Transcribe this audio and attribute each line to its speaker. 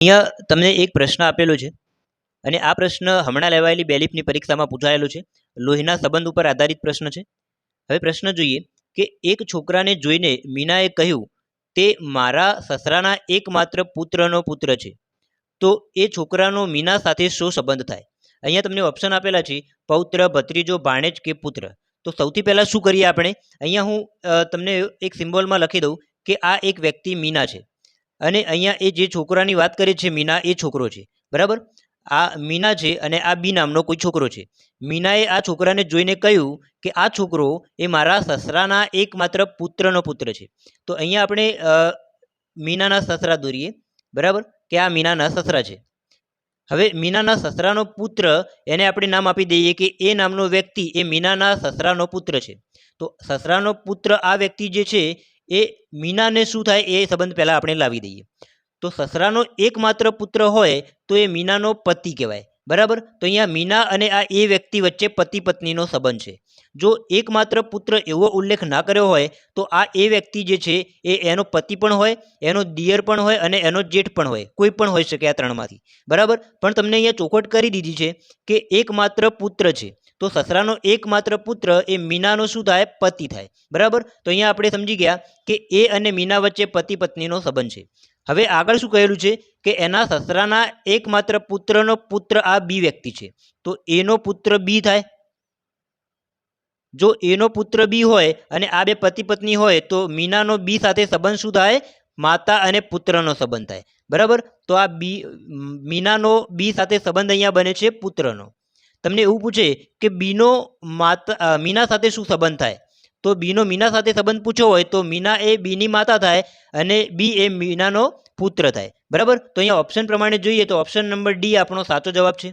Speaker 1: અહીંયા તમને એક પ્રશ્ન આપેલો છે અને આ પ્રશ્ન હમણાં લેવાયેલી બેલીફની પરીક્ષામાં પૂછાયેલો છે. લોહીના સંબંધ ઉપર આધારિત પ્રશ્ન છે. હવે પ્રશ્ન જોઈએ કે એક છોકરાને જોઈને મીનાએ કહ્યું, તે મારા સસરાના એકમાત્ર પુત્રનો પુત્ર છે. તો એ છોકરાનો મીના સાથે શું સંબંધ થાય? અહીંયા તમને ઓપ્શન આપેલા છે, પૌત્ર, ભત્રીજો, ભાણેજ કે પુત્ર. તો સૌથી પહેલાં શું કરીએ આપણે? અહીંયા હું તમને એક સિમ્બોલમાં લખી દઉં કે આ એક વ્યક્તિ મીના છે. અને અહીંયા એ જે છોકરાની વાત કરે છે, મીના એ છોકરો છે. બરાબર? આ મીના છે અને આ બી નામનો કોઈ છોકરો છે. મીનાએ આ છોકરાને જોઈને કહ્યું કે આ છોકરો એ મારા સસરાના એકમાત્ર પુત્રનો પુત્ર છે. તો અહીંયા આપણે મીનાના સસરા દોરીએ. બરાબર? કે આ મીનાના સસરા છે. હવે મીનાના સસરાનો પુત્ર, એને આપણે નામ આપી દઈએ કે એ નામનો વ્યક્તિ એ મીનાના સસરાનો પુત્ર છે. તો સસરાનો પુત્ર આ વ્યક્તિ જે છે એ મીનાને શું થાય એ સંબંધ પહેલાં આપણે લાવી દઈએ. તો સસરાનો એકમાત્ર પુત્ર હોય તો એ મીનાનો પતિ કહેવાય. બરાબર? તો અહીંયા મીના અને આ એ વ્યક્તિ વચ્ચે પતિ પત્નીનો સંબંધ છે. જો એકમાત્ર પુત્ર એવો ઉલ્લેખ ના કર્યો હોય, તો આ એ વ્યક્તિ જે છે એ એનો પતિ પણ હોય, એનો દિયર પણ હોય અને એનો જેઠ પણ હોય. કોઈ પણ હોઈ શકે આ ત્રણમાંથી. બરાબર? પણ તમને અહીંયા ચોખવટ કરી દીધી છે કે એકમાત્ર પુત્ર છે. તો સસરાનો એકમાત્ર પુત્ર એ મીનાનો શું થાય? પતિ થાય. બરાબર? તો અહીંયા આપણે સમજી ગયા કે એ અને મીના વચ્ચે પતિ પત્નીનો સંબંધ છે. હવે આગળ શું કહેલું છે? કે એના સસરાના એકમાત્ર પુત્રનો પુત્ર આ બી વ્યક્તિ છે. તો એનો પુત્ર બી થાય. જો એનો પુત્ર બી હોય અને આ બે પતિ પત્ની હોય, તો મીનાનો બી સાથે સંબંધ શું થાય? માતા અને પુત્રનો સંબંધ થાય. બરાબર? તો આ બી, મીનાનો બી સાથે સંબંધ અહીંયા બને છે પુત્રનો. તમને એવું પૂછે કે બીનો માતા મીના સાથે શું સંબંધ થાય? તો બીનો મીના સાથે સંબંધ પૂછ્યો હોય તો મીના એ બીની માતા થાય અને બી એ મીનાનો પુત્ર થાય. બરાબર? તો અહીંયા ઓપ્શન પ્રમાણે જોઈએ તો ઓપ્શન નંબર ડી આપણો સાચો જવાબ છે.